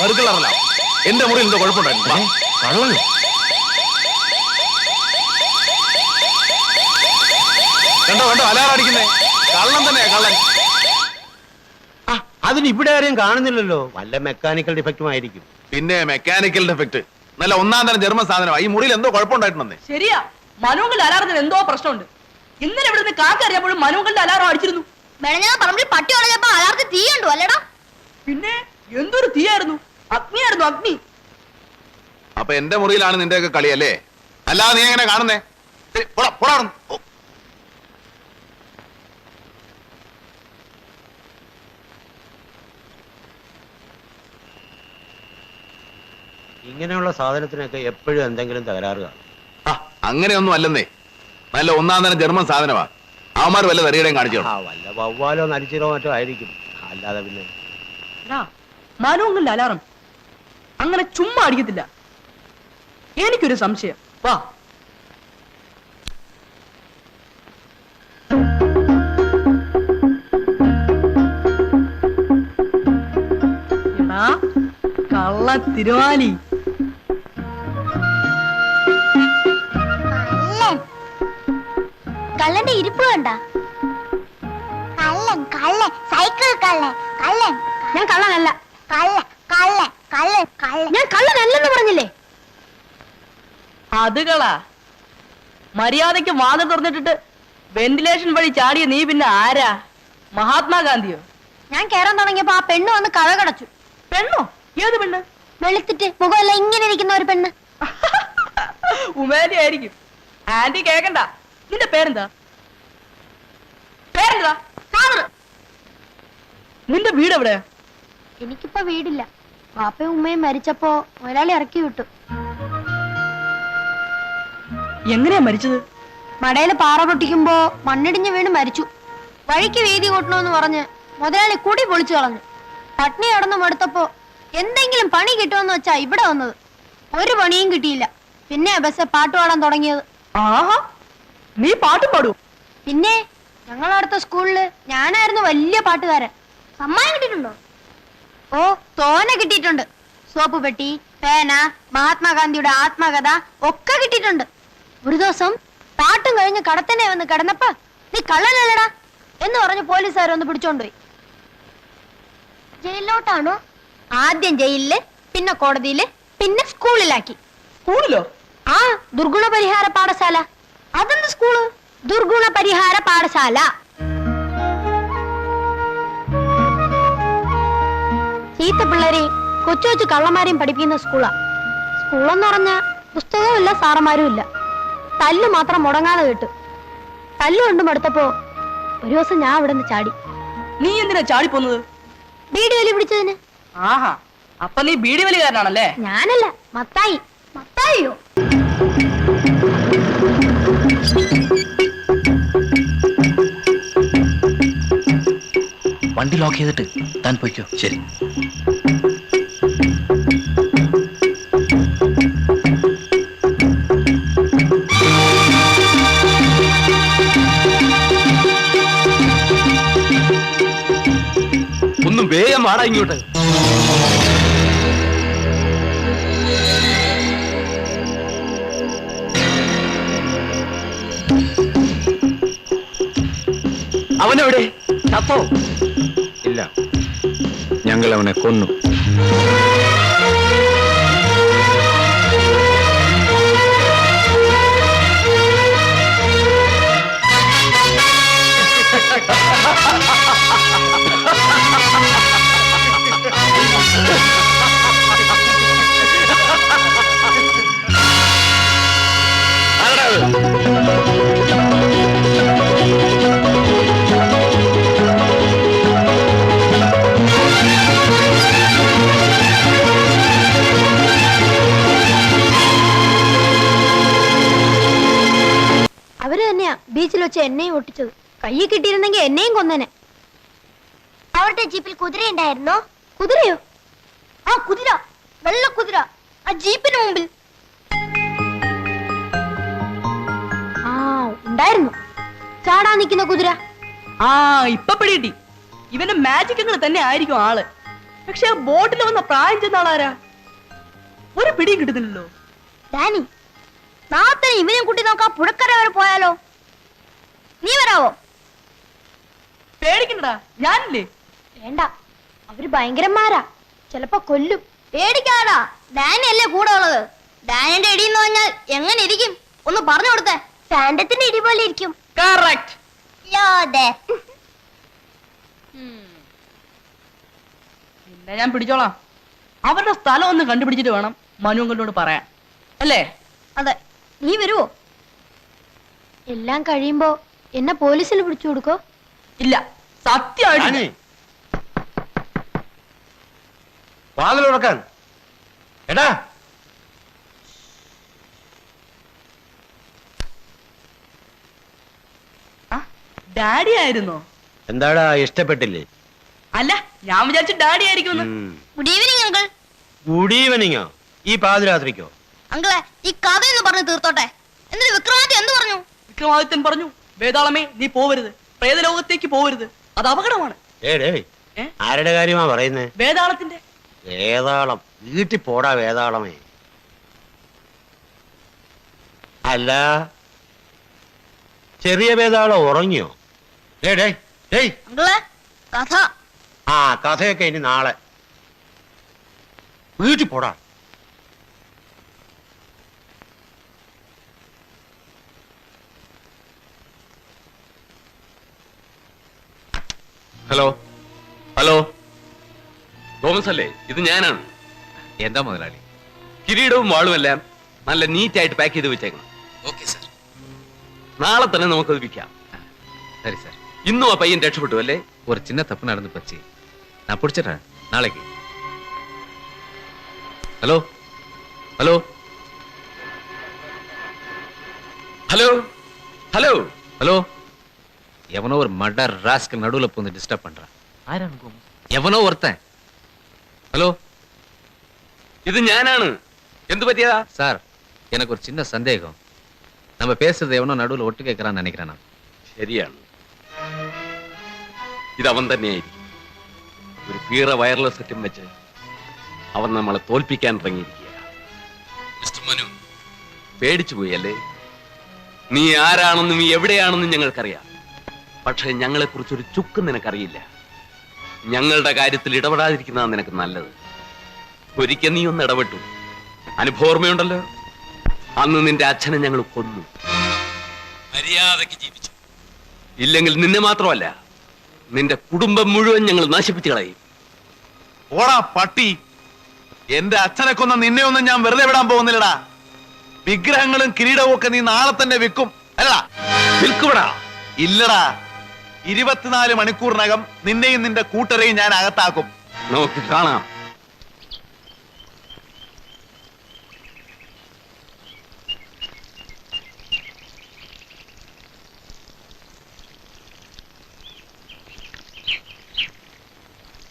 സർക്കിളറല്ല എന്റെ മുറിയിൽ എന്തോ കുഴപ്പമുണ്ടായിരുന്നു. കണ്ടോ കണ്ടോ അലാറടിക്കുന്നേ കള്ളൻ തന്നെയാ കള്ളൻ. ആ, അതിന് ഇവിടെ ആരെയും കാണുന്നില്ലല്ലോ. വല്ല മെക്കാനിക്കൽ ഡിഫക്റ്റും ആയിരിക്കും. പിന്നെ മെക്കാനിക്കൽ ഡിഫക്റ്റ് നല്ല ഒന്നാം തരം ജർമ്മൻ സാധനമാണ് ഈ മുറിയിൽ എന്തോ കുഴപ്പമുണ്ടായിട്ടുണ്ടെന്നേ ശരിയാ. മനുവിന്റെ അലാറത്തിന് എന്തോ പ്രശ്നമുണ്ട്. ഇന്നലെ ഇവിടുന്ന് കാക്ക അറിയപ്പോഴും മനുവങ്ങളുടെ അലാറം അടിച്ചിരുന്നു. മെനഞ്ഞാ പറമ്പിൽ പട്ടി അലാർത്ത് തീയുണ്ടോ? അല്ലടാ. പിന്നെ എന്തൊരു തീയായിരുന്നു? അഗ്നിയായിരുന്നു അഗ്നി. അപ്പൊ എന്റെ മുറിയിലാണ് നിന്റെയൊക്കെ കളി അല്ലേ അല്ലാതെ നീ എങ്ങനെ കാണുന്നേ? ശരി, പോടാ, പോടാ അവിടുന്ന്. ഓ, ഇങ്ങനെയുള്ള സാധനത്തിനൊക്കെ എപ്പോഴും എന്തെങ്കിലും തകരാറ് കാണും. ആ, അങ്ങനെയൊന്നും അല്ലെന്നേ. നല്ല ഒന്നാം തരം ജർമ്മൻ സാധനമാ. അവന്മാർ വല്ല തെറിയുടെയും കാണിച്ചു? ആ വല്ല വവ്വാലോ നരിച്ചിരോ മറ്റോ ആയിരിക്കും. അല്ലാതെ പിന്നെ അലാറം. അങ്ങനെ ചുമ്മാ അടിക്കത്തില്ല. എനിക്കൊരു സംശയം. വാ. കള്ള തിരുവാലി കള്ളന്റെ ഇരിപ്പ് കണ്ട? കള്ളൻ കള്ളൻ. സൈക്കിൾ കള്ളൻ. കള്ളൻ ഞാൻ കള്ളനല്ല. കള്ളൻ കള്ളൻ. കള്ളൻ കള്ളൻ. ഞാൻ കള്ളനല്ലെന്ന് പറഞ്ഞില്ലേ? അതുകളാ മര്യാദയ്ക്ക് വാതിൽ തുറന്നിട്ടിട്ട് വെന്റിലേഷൻ വഴി ചാടിയ നീ പിന്നെ ആരാ? മഹാത്മാഗാന്ധിയോ? ഞാൻ കേറാൻ തുടങ്ങിയപ്പോ ആ പെണ്ണ് വന്ന് കഥ കടച്ചു. പെണ്ണോ? ഏത് പെണ്ണ്? വെളുത്തിട്ട് മുഖമല്ല ഇങ്ങനെ ഇരിക്കുന്ന ഒരു പെണ്ണ്. ഉമേരിയായിരിക്കും ആന്റി കേക്കണ്ട. നിന്റെ പേരെന്താ? പേരെന്താ? നിന്റെ വീട് എവിടെയാ എനിക്കിപ്പോ വീടില്ല. പാപ്പയും ഉമ്മയും മരിച്ചപ്പോ മുതലാളി ഇറക്കി വിട്ടു. എങ്ങനെയാ മരിച്ചത്? മടയിൽ പാറ പൊട്ടിക്കുമ്പോ മണ്ണിടിഞ്ഞ് വീണ് മരിച്ചു. വഴിക്ക് വീതി കൂട്ടണമെന്ന് പറഞ്ഞ് മുതലാളി കുടി പൊളിച്ചു കളഞ്ഞു. പട്ടിണി കടന്നു മടുത്തപ്പോ എന്തെങ്കിലും പണി കിട്ടുമെന്ന് വെച്ചാ ഇവിടെ വന്നത്. ഒരു പണിയും കിട്ടിയില്ല. പിന്നെ ബസ് പാട്ട് പാടാൻ തുടങ്ങിയത്. ആഹാ നീ പാട്ട് പാടൂ. പിന്നെ ഞങ്ങളടുത്ത സ്കൂളിൽ ഞാനായിരുന്നു വലിയ പാട്ടുകാരൻ. സമ്മാനം കിട്ടിയിട്ടുണ്ടോ? ഓ തോനെ കിട്ടിയിട്ടുണ്ട്. സോപ്പ് പെട്ടി പേന മഹാത്മാഗാന്ധിയുടെ ആത്മകഥ ഒക്കെ കിട്ടിയിട്ടുണ്ട്. ഒരു ദിവസം പാട്ടും കഴിഞ്ഞ് കടത്തന്നെ വന്ന് കിടന്നപ്പോ നീ കള്ളനല്ലടാ എന്ന് പറഞ്ഞ് പോലീസുകാർ ഒന്ന് പിടിച്ചോണ്ടുപോയി. ജയിലിലോട്ടാണോ? ആദ്യം ജയിലിൽ പിന്നെ കോടതിയിൽ പിന്നെ സ്കൂളിലാക്കി. സ്കൂളിലോ? ആ ദുർഗുണ പരിഹാര പാഠശാല. അതെന്ത് സ്കൂൾ? ദുർഗുണ പരിഹാര പാഠശാല. ചീത്ത പിള്ളേരെ കൊച്ചു കൊച്ചു കള്ളന്മാരെയും പഠിപ്പിക്കുന്ന സ്കൂളാ. സ്കൂളെന്ന് പറഞ്ഞ പുസ്തകവും ഇല്ല സാറന്മാരും ഇല്ല തല്ല് മാത്രം മുടങ്ങാതെ കേട്ടു. തല്ല് കൊണ്ട് മടുത്തപ്പോ ഒരു ദിവസം ഞാൻ നിന്ന് ചാടി. നീ എന്തിനാ ചാടി പോന്നത് ബീഡി വലി പിടിച്ചതിന്? ആഹാ അപ്പൊ നീ ബീഡി വലികാരനാണല്ലേ? ഞാനല്ല മത്തായി. മത്തായിയോ? വണ്ടി ലോക്ക് ചെയ്തിട്ട് താൻ പൊയ്ക്കോ. ശരി. ഒന്നും വേഗം വാടാ ഇങ്ങോട്ട്. അവനെവിടെ? ചത്തോ ഇല്ല. ഞങ്ങൾ അവനെ കൊന്നു. എന്നെയും ഒട്ടിച്ചത്. കയ്യിൽ കിട്ടിയിരുന്നെങ്കിൽ എന്നെയും കൊന്നനെ. അവരുടെ ജീപ്പിൽ കുതിര ഉണ്ടായിരുന്നോ? കുതിരയോ? ആ കുതിര. വെള്ള കുതിര. ആ ജീപ്പിന് മുമ്പിൽ. ആ ഉണ്ടായിരുന്നു. ചാടാൻ നിൽക്കുന്ന കുതിര. ആ ഇപ്പൊ പിടികിട്ടി ഇവന്റെ മാജിക്കുകൾ തന്നെ ആയിരിക്കും ആൾ. പക്ഷെ ആ ബോട്ടിൽ വന്ന പ്രായം ചെന്ന ആളാരാ? ഒരു പിടിയും കിട്ടുന്നില്ലല്ലോ. ഡാനി നാളത്തെ ഇവനെയും കൂട്ടി നോക്കാം പുഴക്കര വരെ പോയാലോ? നീ വരാവോ? പേടിക്കണ്ടടാ ഞാനില്ലേ? വേണ്ട അവർ ഭയങ്കരന്മാരാ. ചിലപ്പോ കൊല്ലും. പേടിക്കാടാ ഡാനി അല്ലേ കൂടെ ഉള്ളത്. ഡാനിന്റെ ഇടി എന്ന് പറഞ്ഞാൽ എങ്ങനെ ഇരിക്കും? ഒന്ന് പറഞ്ഞു കൊടുത്തേ. സാൻഡത്തിന്റെ ഇടി പോലെ ഇരിക്കും. കറക്റ്റ് പിന്നെ ഞാൻ പിടിച്ചോളാം. അവരുടെ സ്ഥലം ഒന്ന് കണ്ടുപിടിച്ചിട്ട് വേണം മനു അങ്കിളിനോട് പറയാൻ. അല്ലേ? അതെ. നീ വരുവോ? എല്ലാം കഴിയുമ്പോ എന്നെ പോലീസിൽ പിടിച്ചു കൊടുക്കോ? ഇല്ല സത്യമായിട്ട് വാതിൽ തുറക്കാൻ. എടാ. ഡാഡി ആയിരുന്നോ? എന്താടാ ഇഷ്ടപ്പെട്ടില്ലേ? അല്ല ഞാൻ വിചാരിച്ചു ഡാഡി ആയിരിക്കും ഗുഡ് ഈവനിങ് അങ്കിൾ ഗുഡ് ഈവനിങ്ങോ ഈ പാതിരാത്രിക്കോ? അങ്കിളെ ഈ കഥ എന്ന് പറഞ്ഞു തീർത്തോട്ടെ. എന്നിട്ട് വിക്രമാദിത്യം എന്ത് പറഞ്ഞു? വിക്രമാദിത്യൻ പറഞ്ഞു വേതാളമേ നീ പോവരുത്. പ്രേതലോകത്തേക്ക് പോവരുത്. അത് അപകടമാണ്? ആരുടെ കാര്യമാ പറയുന്നേ? വേതാളത്തിന്റെ വേതാളം വീട്ടിൽ പോടാ വേതാളമേ അല്ല ചെറിയ വേതാളം ഉറങ്ങിയോ? കഥ. ആ കഥയൊക്കെ ഇനി നാളെ. വീട്ടിൽ പോടാ. ഹലോ ഹലോ തോമസ് അല്ലേ ഇത് ഞാനാണ് എന്താ മുതലാളി കിരീടവും വാളുമെല്ലാം നല്ല നീറ്റ് ആയിട്ട് പാക്ക് ചെയ്ത് വെച്ചേക്കണം ഓക്കെ സാർ നാളെ തന്നെ നമുക്കത് വിൽക്കാം சரி சார் ഇന്നും ആ പയ്യൻ രക്ഷപ്പെട്ടു അല്ലേ ஒரு சின்ன தப்பு நடந்து போச்சு நான் பிடிச்சிடுறேன் நாளைக்கு hello hello hello hello hello எவனோ ஒரு மர்டர் ராஸ்க்கு நடுவுல பூந்து டிஸ்டர்ப் பண்றான் எவனோ ஒருத்தன் ஹலோ ഇത് ഞാനാണ് എന്ത് പറ്റിയതാ சார் எனக்கு ஒரு சின்ன சந்தேகம் நம்ம பேசுறது எவனோ நடுவுல ஒட்டு கேட்கறான்னு நினைக்கிறேன் நான் ശരിയാണ് ഇത് അവൻ തന്നെയായിരിക്കും ഒരു പീറ വയർലെസ് സെറ്റും വെച്ച് അവൻ നമ്മളെ തോൽപ്പിക്കാൻ ഇറങ്ങിയിരിക്കുക മിസ്റ്റർ മനു പേടിച്ചു പോയി അല്ലേ നീ ആരാണെന്നും എവിടെയാണെന്നും ഞങ്ങൾക്കറിയാം പക്ഷെ ഞങ്ങളെ കുറിച്ചൊരു ചുക്ക് നിനക്കറിയില്ല. ഞങ്ങളുടെ കാര്യത്തിൽ ഇടപെടാതിരിക്കുന്നതാണ് നിനക്ക് നല്ലത്. ഒരിക്കൽ നീ ഒന്ന് ഇടപെട്ടു. അനുഭവോർമ്മയുണ്ടല്ലോ? അന്ന് നിന്റെ അച്ഛനെ ഞങ്ങൾ കൊന്നു. മര്യാദയ്ക്ക് ജീവിച്ചു. ഇല്ലെങ്കിൽ നിന്നെ മാത്രമല്ല നിന്റെ കുടുംബം മുഴുവൻ ഞങ്ങൾ നശിപ്പിച്ചു കളയും. ഓടാ പട്ടി. എന്റെ അച്ഛനെ കൊന്ന നിന്നെ ഒന്നും ഞാൻ വെറുതെ വിടാൻ പോകുന്നില്ലടാ. വിഗ്രഹങ്ങളും കിരീടവും ഒക്കെ നീ നാളെ തന്നെ വിൽക്കും. അല്ലടാ. വിൽക്കുവിടാ ഇല്ലടാ. ഇരുപത്തിനാല് മണിക്കൂറിനകം നിന്നെയും നിന്റെ കൂട്ടരെയും ഞാൻ അകത്താക്കും. നമുക്ക് കാണാം.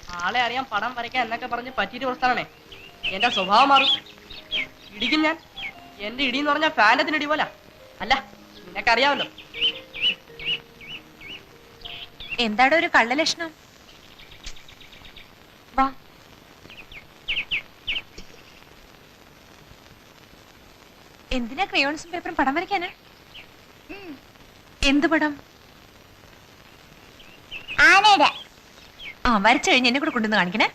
ആളെ അറിയാൻ പടം വരയ്ക്കാൻ എന്നൊക്കെ പറഞ്ഞ് പറ്റിയിട്ട് പ്രസ്ഥാനേ എന്റെ സ്വഭാവം മാറും. ഇടിക്കും ഞാൻ. എന്റെ ഇടി എന്ന് പറഞ്ഞാൽ ഫാനത്തിന് ഇടി പോലാ. അല്ല നിനക്കറിയാമല്ലോ. എന്താടോ ഒരു കള്ളലക്ഷണം? വാ. എന്തിനാ ക്രയോൺസും പേപ്പറും പടം വരയ്ക്കാന്? എന്ത് പടം? ആനയുടെ. ആ വരച്ചു കഴിഞ്ഞ് എന്നെ കൂടെ കൊണ്ടുവന്ന് കാണിക്കണേ.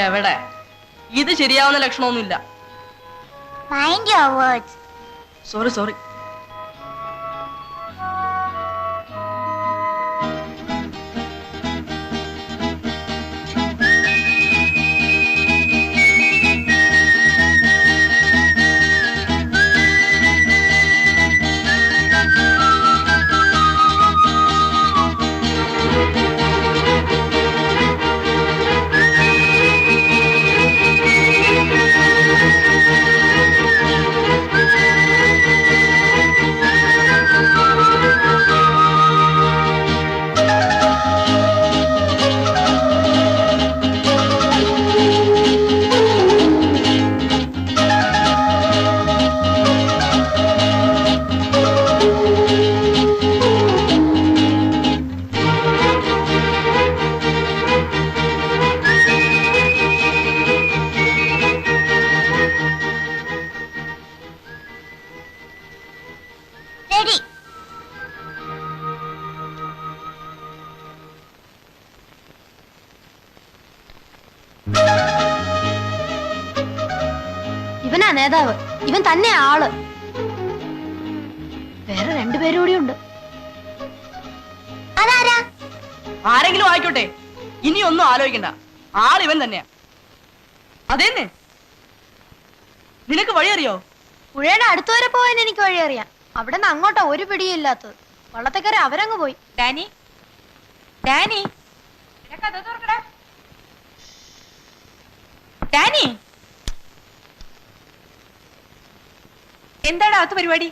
എവിടെ? ഇത് ശരിയാവുന്ന ലക്ഷണമൊന്നുമില്ല. സോറി സോറി നേതാവ്. ഇവൻ തന്നെ ആൾ. വേറെ രണ്ടുപേരും കൂടി ഉണ്ട്. അതാരാ? ആരെങ്കിലും ആയിക്കോട്ടെ. ഇനി ഒന്നും ആലോചിക്കണ്ട. ഇവൻ തന്നെയാ. അതേന്നെ. നിനക്ക് വഴി അറിയോ പുഴയുടെ അടുത്ത് വരെ പോയെന്ന് എനിക്ക് വഴി അറിയാം അവിടെ നിന്ന് അങ്ങോട്ടാ ഒരു പിടിയും ഇല്ലാത്തത്. വള്ളത്തേക്കര അവരങ്ങ് പോയി. ഡാനി? ഡാനി. ഡാനി? എന്താണ് അകത്ത് പരിപാടി?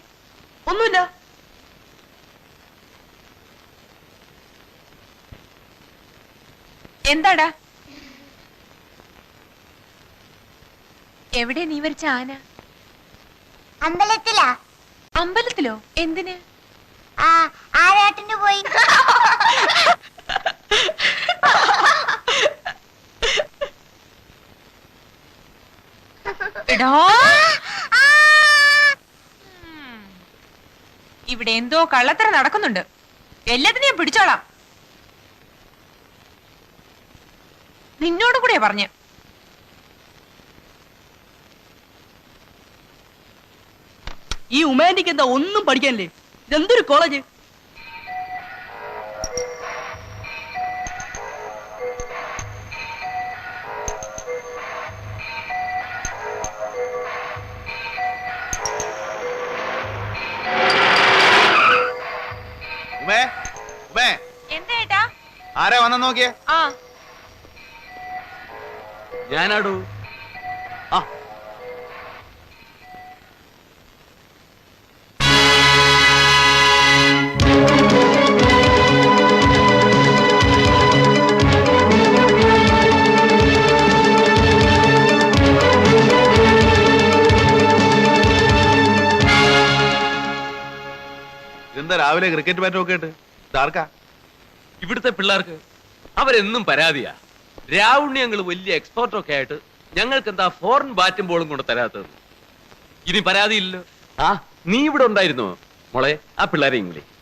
ഒന്നുമില്ല. എന്താടാ? എവിടെ നീ വരച്ച ആന? അമ്പലത്തിലാ. അമ്പലത്തിലോ? എന്തിന്? ആ ആരാട്ടിന് പോയി. എടോ! ഇവിടെ എന്തോ കള്ളത്തര നടക്കുന്നുണ്ട്. എല്ലാത്തിനെയും പിടിച്ചോളാം. നിന്നോട് കൂടെ പറഞ്ഞ്. ഈ ഉമാൻഡിക്ക് എന്താ ഒന്നും പഠിക്കാനില്ലേ? ഇതെന്തൊരു കോളേജ് നോക്കിയേ? ആ. ഞാനാടൂ? ആ. ഇതെന്താ രാവിലെ ക്രിക്കറ്റ് ബാറ്റ് നോക്കിയിട്ട് ഇതാർക്കാ? ഇവിടുത്തെ പിള്ളേർക്ക് അവരെന്നും പരാതിയാ. രാവുണ്ണി ഞങ്ങൾ വലിയ എക്സ്പോർട്ടൊക്കെ ആയിട്ട് ഞങ്ങൾക്ക് എന്താ ഫോറിൻ ബാറ്റും ബോളും കൊണ്ട് തരാത്തത്? ഇനി പരാതിയില്ലല്ലോ. ആ നീ ഇവിടെ ഉണ്ടായിരുന്നോ? മോളെ ആ പിള്ളേരെ ഇംഗ്ലീഷ്